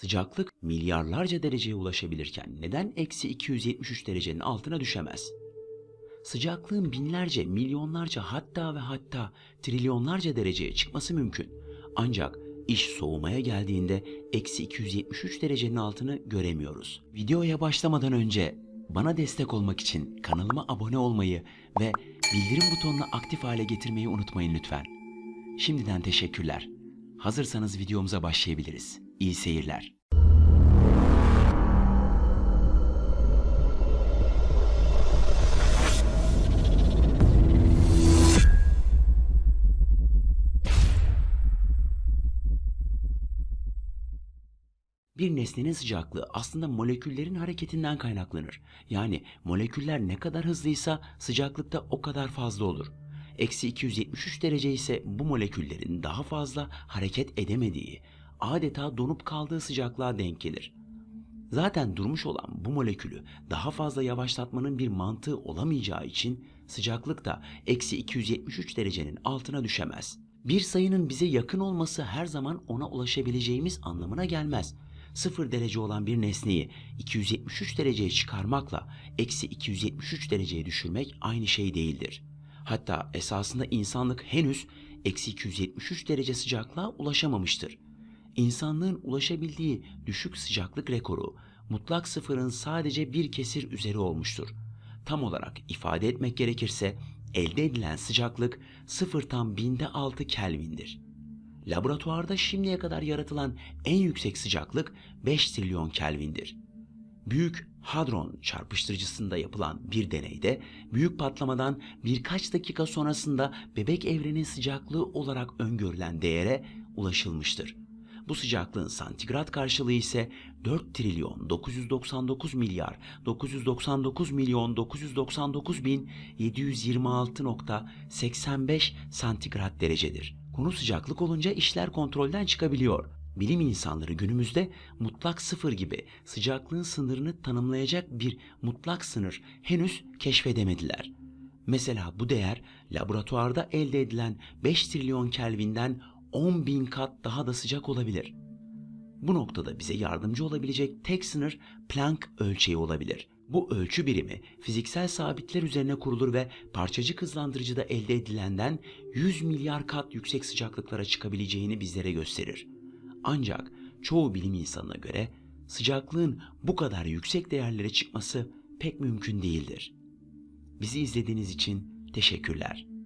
Sıcaklık milyarlarca dereceye ulaşabilirken neden eksi 273 derecenin altına düşemez? Sıcaklığın binlerce, milyonlarca hatta ve hatta trilyonlarca dereceye çıkması mümkün. Ancak iş soğumaya geldiğinde eksi 273 derecenin altını göremiyoruz. Videoya başlamadan önce bana destek olmak için kanalıma abone olmayı ve bildirim butonunu aktif hale getirmeyi unutmayın lütfen. Şimdiden teşekkürler. Hazırsanız videomuza başlayabiliriz. İyi seyirler. Bir nesnenin sıcaklığı aslında moleküllerin hareketinden kaynaklanır. Yani moleküller ne kadar hızlıysa sıcaklık da o kadar fazla olur. Eksi 273 derece ise bu moleküllerin daha fazla hareket edemediği, adeta donup kaldığı sıcaklığa denk gelir. Zaten durmuş olan bu molekülü daha fazla yavaşlatmanın bir mantığı olamayacağı için sıcaklık da eksi 273 derecenin altına düşemez. Bir sayının bize yakın olması her zaman ona ulaşabileceğimiz anlamına gelmez. 0 derece olan bir nesneyi 273 dereceye çıkarmakla eksi 273 dereceye düşürmek aynı şey değildir. Hatta esasında insanlık henüz eksi 273 derece sıcaklığa ulaşamamıştır. İnsanlığın ulaşabildiği düşük sıcaklık rekoru mutlak sıfırın sadece bir kesir üzeri olmuştur. Tam olarak ifade etmek gerekirse elde edilen sıcaklık sıfır tam binde altı Kelvin'dir. Laboratuvarda şimdiye kadar yaratılan en yüksek sıcaklık 5 trilyon Kelvin'dir. Büyük Hadron çarpıştırıcısında yapılan bir deneyde büyük patlamadan birkaç dakika sonrasında bebek evrenin sıcaklığı olarak öngörülen değere ulaşılmıştır. Bu sıcaklığın santigrat karşılığı ise 4 trilyon 999 milyar 999 milyon 999 bin 726.85 santigrat derecedir. Konu sıcaklık olunca işler kontrolden çıkabiliyor. Bilim insanları günümüzde mutlak sıfır gibi sıcaklığın sınırını tanımlayacak bir mutlak sınır henüz keşfedemediler. Mesela bu değer laboratuvarda elde edilen 5 trilyon Kelvin'den 10 bin kat daha da sıcak olabilir. Bu noktada bize yardımcı olabilecek tek sınır Planck ölçeği olabilir. Bu ölçü birimi fiziksel sabitler üzerine kurulur ve parçacık hızlandırıcıda elde edilenden 100 milyar kat yüksek sıcaklıklara çıkabileceğini bizlere gösterir. Ancak çoğu bilim insanına göre sıcaklığın bu kadar yüksek değerlere çıkması pek mümkün değildir. Bizi izlediğiniz için teşekkürler.